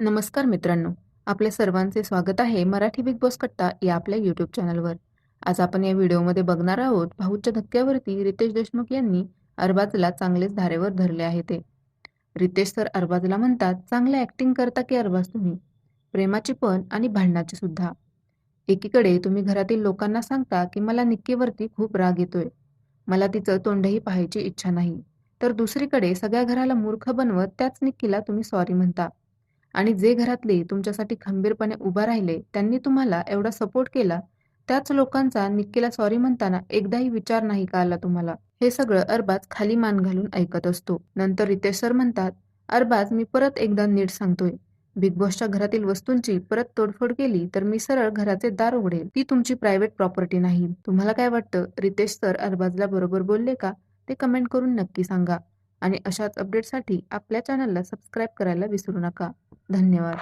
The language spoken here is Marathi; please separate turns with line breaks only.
नमस्कार मित्रांनो, आपल्या सर्वांचे स्वागत आहे मराठी बिग बॉस कट्टा या आपल्या यूट्यूब चॅनलवर. आज आपण या व्हिडिओमध्ये बघणार आहोत भाऊच्या धक्क्यावरती रितेश देशमुख यांनी अरबाजला चांगलेच धारेवर धरले आहे ते. रितेश सर अरबाजला म्हणतात, चांगलं ॲक्टिंग करता की अरबाज तुम्ही, प्रेमाची पण आणि भांडणाची सुद्धा. एकीकडे तुम्ही घरातील लोकांना सांगता की मला निक्कीवरती खूप राग येतोय, मला तिचं तोंडही पाहायची इच्छा नाही, तर दुसरीकडे सगळ्या घराला मूर्ख बनवत त्याच निक्कीला तुम्ही सॉरी म्हणता. आणि जे घरातले तुमच्यासाठी खंबीरपणे उभा राहिले, त्यांनी तुम्हाला एवढा सपोर्ट केला, त्याच लोकांचा निक्कीला सॉरी म्हणताना एकदाही विचार नाही का आला तुम्हाला? हे सगळं अरबाज खाली मान घालून ऐकत असतो. नंतर रितेश सर म्हणतात, अरबाज मी परत एकदा नीट सांगतोय, बिग बॉसच्या घरातील वस्तूंची परत तोडफोड केली तर मी सरळ घराचे दार उघडेल. ती तुमची प्रायव्हेट प्रॉपर्टी नाही. तुम्हाला काय वाटतं रितेश सर अरबाजला बरोबर बोलले का? ते कमेंट करून नक्की सांगा. आणि अशाच अपडेटसाठी आपल्या चॅनलला सबस्क्राईब करायला विसरू नका. धन्यवाद.